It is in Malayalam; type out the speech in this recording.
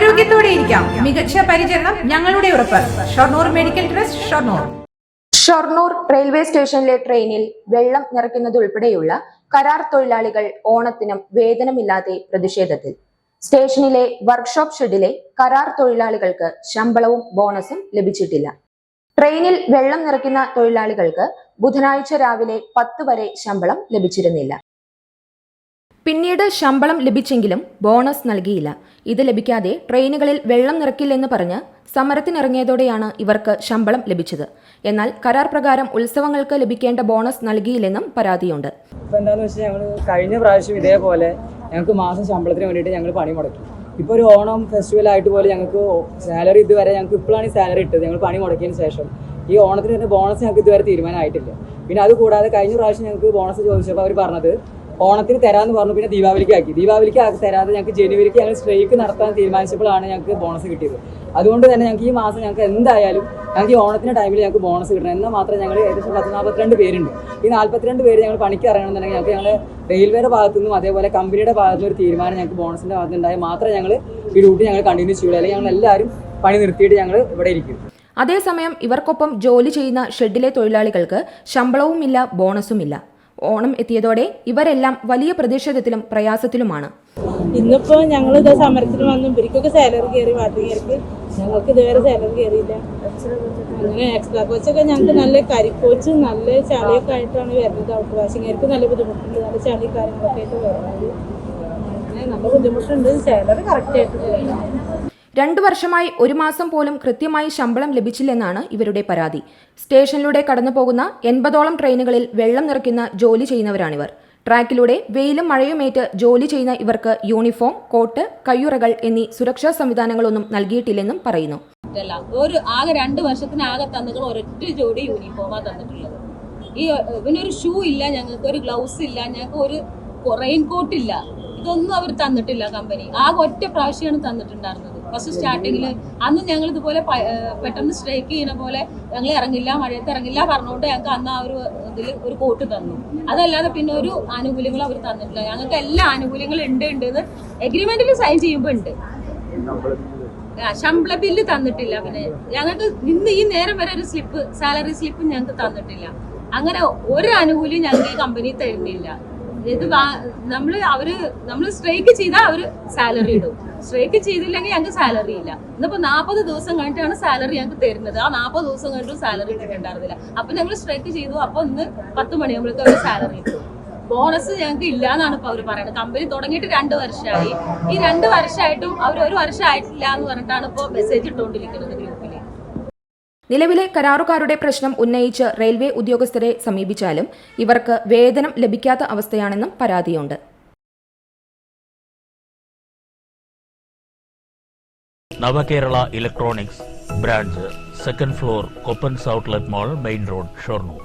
ആരോഗ്യത്തോടെ ഇരിക്കാം. മികച്ച പരിചരണം ഞങ്ങളുടെ ഉറപ്പ്. Shoranur medical trust Shoranur. Shoranur railway സ്റ്റേഷനിലെ ട്രെയിനിൽ വെള്ളം നിറയ്ക്കുന്നതുൾപ്പെടെയുള്ള കരാർ തൊഴിലാളികൾ ഓണത്തിനും വേതനമില്ലാതെ പ്രതിഷേധത്തിൽ. സ്റ്റേഷനിലെ വർക്ക്ഷോപ്പ് ഷെഡിലെ കരാർ തൊഴിലാളികൾക്ക് ശമ്പളവും ബോണസും ലഭിച്ചിട്ടില്ല. ട്രെയിനിൽ വെള്ളം നിറയ്ക്കുന്ന തൊഴിലാളികൾക്ക് ബുധനാഴ്ച രാവിലെ പത്ത് വരെ ശമ്പളം ലഭിച്ചിരുന്നില്ല. പിന്നീട് ശമ്പളം ലഭിച്ചെങ്കിലും ബോണസ് നൽകിയില്ല. ഇത് ലഭിക്കാതെ ട്രെയിനുകളിൽ വെള്ളം നിറക്കില്ലെന്ന് പറഞ്ഞ് സമരത്തിനിറങ്ങിയതോടെയാണ് ഇവർക്ക് ശമ്പളം ലഭിച്ചത്. എന്നാൽ കരാർ പ്രകാരം ഉത്സവങ്ങൾക്ക് ലഭിക്കേണ്ട ബോണസ് നൽകിയില്ലെന്നും പരാതിയുണ്ട്. വെച്ചാൽ കഴിഞ്ഞ പ്രാവശ്യം ഇതേപോലെ ഞങ്ങൾക്ക് മാസം ശമ്പളത്തിന് വേണ്ടിയിട്ട് ഞങ്ങൾ പണി മുടക്കി. ഇപ്പോൾ ഒരു ഓണം ഫെസ്റ്റിവൽ ആയിട്ട് പോലെ ഞങ്ങൾക്ക് സാലറി ഇതുവരെ ഞങ്ങൾക്ക് ഇപ്പോഴാണ് ഈ സാലറി ഇട്ടത്. ഞങ്ങൾ പണി മുടക്കിയതിന് ശേഷം. ഈ ഓണത്തിന് തന്നെ ബോണസ് ഞങ്ങൾക്ക് ഇതുവരെ തീരുമാനമായിട്ടില്ല. പിന്നെ അത് കൂടാതെ കഴിഞ്ഞ പ്രാവശ്യം ഞങ്ങൾക്ക് ബോണസ് ചോദിച്ചപ്പോൾ അവർ പറഞ്ഞത് ഓണത്തിന് തരാമെന്ന് പറഞ്ഞു പിന്നെ ദീപാവലിക്ക് ആക്കി. ദീപാവലിക്ക് തരാതെ ഞങ്ങൾക്ക് ജനുവരിക്ക് ഞങ്ങൾ സ്ട്രൈക്ക് നടത്താൻ തീരുമാനിച്ചപ്പോഴാണ് ഞങ്ങൾക്ക് ബോണസ് കിട്ടിയത്. അതുകൊണ്ട് തന്നെ ഞങ്ങൾക്ക് ഈ മാസം ഞങ്ങൾക്ക് എന്തായാലും ഞങ്ങൾക്ക് ഈ ഓണത്തിന്റെ ടൈമിൽ ഞങ്ങൾക്ക് ബോണസ് കിട്ടണം. എന്നാൽ മാത്രം ഞങ്ങൾ ഏകദേശം പത്ത് നാൽപ്പത്തിരണ്ട് പേരുണ്ട്. ഈ നാൽപ്പത്തിരണ്ട് പേര് ഞങ്ങൾ പണിക്ക് ഇറങ്ങണമെന്നുണ്ടെങ്കിൽ ഞങ്ങൾക്ക് ഞങ്ങൾ റെയിൽവേയുടെ ഭാഗത്തു നിന്നും അതേപോലെ കമ്പനിയുടെ ഭാഗത്തു ഒരു തീരുമാനം ഞങ്ങൾക്ക് ബോണസിന്റെ ഭാഗത്ത് ഉണ്ടായാൽ മാത്രമേ ഞങ്ങൾ ഈ ഡ്യൂട്ടി ഞങ്ങൾ കണ്ടിന്യൂ ചെയ്യുള്ളൂ. അല്ലെങ്കിൽ ഞങ്ങൾ എല്ലാവരും പണി നിർത്തിയിട്ട് ഞങ്ങൾ ഇവിടെ ഇരിക്കും. അതേസമയം ഇവർക്കൊപ്പം ജോലി ചെയ്യുന്ന ഷെഡിലെ തൊഴിലാളികൾക്ക് ശമ്പളവുമില്ല ബോണസുമില്ല ഓണം എത്തിയതോടെ ഇവരെല്ലാം വലിയ പ്രതിഷേധത്തിലും പ്രയാസത്തിലുമാണ്. ഇന്നിപ്പോ ഞങ്ങൾ ഇതാ സമരത്തിന് വന്നു. ഇവർക്കൊക്കെ സാലറി കയറി വാട്ടറിയർക്ക് ഞങ്ങൾക്ക് ഇതുവരെ സാലറി കയറിയില്ല അങ്ങനെ എക്സ്ട്രാ കോച്ചൊക്കെ ഞങ്ങൾക്ക് നല്ല കരിക്കോച്ച് നല്ല ചളിയൊക്കെ ആയിട്ടാണ് വരുന്നത്. ഔട്ട് വാഷിങ്ങർക്ക് നല്ല ബുദ്ധിമുട്ടുണ്ട്. നല്ല ചളി കാര്യങ്ങളൊക്കെ ആയിട്ട് വരുന്നത്. അങ്ങനെ നല്ല ബുദ്ധിമുട്ടുണ്ട്. സാലറി കറക്റ്റ് ആയിട്ട് രണ്ടു വർഷമായി ഒരു മാസം പോലും കൃത്യമായി ശമ്പളം ലഭിച്ചില്ലെന്നാണ് ഇവരുടെ പരാതി. സ്റ്റേഷനിലൂടെ കടന്നുപോകുന്ന എൺപതോളം ട്രെയിനുകളിൽ വെള്ളം നിറയ്ക്കുന്ന ജോലി ചെയ്യുന്നവരാണിവർ. ട്രാക്കിലൂടെ വെയിലും മഴയുമേറ്റ് ജോലി ചെയ്യുന്ന ഇവർക്ക് യൂണിഫോം കോട്ട് കയ്യുറകൾ എന്നീ സുരക്ഷാ സംവിധാനങ്ങളൊന്നും നൽകിയിട്ടില്ലെന്നും പറയുന്നു. ഒരു ആകെ രണ്ട് വർഷത്തിനാകെ ഒരൊറ്റ ജോഡി യൂണിഫോമാണ് തന്നിട്ടുള്ളത്. ഈ ഇവനൊരു ഷൂ ഇല്ല ഞങ്ങൾക്ക് ഒരു ഗ്ലൗസ് ഇല്ല ഞങ്ങൾക്ക് ഒരു റെയിൻ കോട്ട് ഇല്ല. ഇതൊന്നും അവർ തന്നിട്ടില്ല കമ്പനി. ആകെ ഒറ്റ പ്രാവശ്യമാണ് തന്നിട്ടുണ്ടായിരുന്നത്. ഫസ്റ്റ് സ്റ്റാർട്ടിങ്ങിൽ അന്ന് ഞങ്ങൾ ഇതുപോലെ പെട്ടെന്ന് സ്ട്രൈക്ക് ചെയ്യുന്ന പോലെ ഞങ്ങൾ ഇറങ്ങില്ല മഴയത്ത് ഇറങ്ങില്ല പറഞ്ഞുകൊണ്ട് ഞങ്ങൾക്ക് അന്ന് ആ ഒരു ഇതിൽ ഒരു കോട്ട് തന്നു. അതല്ലാതെ പിന്നെ ഒരു ആനുകൂല്യങ്ങളും അവർ തന്നിട്ടില്ല. ഞങ്ങൾക്ക് എല്ലാ ആനുകൂല്യങ്ങളും ഉണ്ട് ഉണ്ട് എന്ന് എഗ്രിമെന്റിൽ സൈൻ ചെയ്യുമ്പോൾ ഉണ്ട്. ശമ്പള ബില്ല് തന്നിട്ടില്ല പിന്നെ. ഞങ്ങൾക്ക് ഇന്ന് ഈ നേരം വരെ ഒരു സ്ലിപ്പ് സാലറി സ്ലിപ്പ് ഞങ്ങൾക്ക് തന്നിട്ടില്ല. അങ്ങനെ ഒരു ആനുകൂല്യം ഞങ്ങൾക്ക് ഈ കമ്പനി തരുന്നില്ല. ഇത് നമ്മൾ അവർ നമ്മൾ സ്ട്രൈക്ക് ചെയ്താൽ അവർ സാലറി ഇടും. സ്ട്രൈക്ക് ചെയ്തില്ലെങ്കിൽ ഞങ്ങൾക്ക് സാലറി ഇല്ല. ഇന്നിപ്പോ നാൽപ്പത് ദിവസം കഴിഞ്ഞിട്ടാണ് സാലറി ഞങ്ങൾക്ക് തരുന്നത്. ആ നാൽപ്പത് ദിവസം കഴിഞ്ഞിട്ടും സാലറി കിട്ടുന്നുണ്ടായിരുന്നില്ല അപ്പൊ ഞങ്ങൾ സ്ട്രൈക്ക് ചെയ്തു. അപ്പൊ ഇന്ന് പത്ത് മണിയാകുമ്പോഴേക്കും അവർ സാലറി ഇട്ടു. ബോണസ് ഞങ്ങൾക്ക് ഇല്ല എന്നാണ് ഇപ്പൊ അവർ പറയുന്നത് കമ്പനി തുടങ്ങിയിട്ട് രണ്ട് വർഷമായി ഈ രണ്ട് വർഷമായിട്ടും അവർ ഒരു വർഷം ആയിട്ടില്ല എന്ന് പറഞ്ഞിട്ടാണ് ഇപ്പൊ മെസ്സേജ് ഇട്ടുകൊണ്ടിരിക്കുന്നത് നിലവിലെ കരാറുകാരുടെ പ്രശ്നം ഉന്നയിച്ച് റെയിൽവേ ഉദ്യോഗസ്ഥരെ സമീപിച്ചാലും ഇവർക്ക് വേതനം ലഭിക്കാത്ത അവസ്ഥയാണെന്നും പരാതിയുണ്ട്. Navakerala electronics branch second floor കൊപ്പൻസ് outlet mall main road Shoranur.